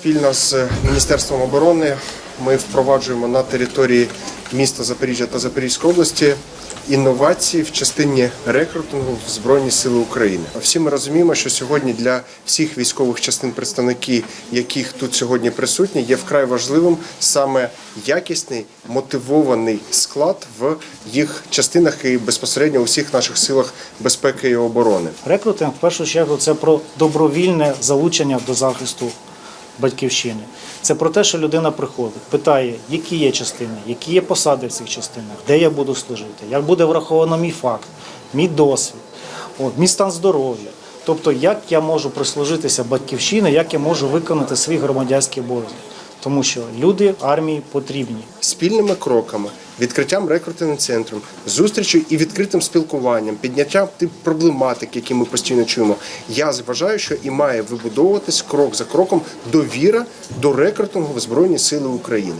спільно з Міністерством оборони ми впроваджуємо на території міста Запоріжжя та Запорізької області інновації в частині рекрутингу в Збройні Сили України. Всі ми розуміємо, що сьогодні для всіх військових частин представники, яких тут сьогодні присутні, є вкрай важливим саме якісний мотивований склад в їх частинах і безпосередньо у всіх наших силах безпеки і оборони. Рекрутинг в першу чергу це про добровільне залучення до захисту батьківщини. Це про те, що людина приходить, питає, які є частини, які є посади в цих частинах, де я буду служити, як буде враховано мій факт, мій досвід, от, мій стан здоров'я. Тобто, як я можу прислужитися батьківщині, як я можу виконати свій громадянський обов'язок. Тому що люди армії потрібні. спільними кроками, відкриттям рекрутинговим центром, зустрічю і відкритим спілкуванням, підняттям тип проблематик, які ми постійно чуємо. Я вважаю, що і має вибудовуватись крок за кроком довіра до рекрутингу в Збройні Сили України.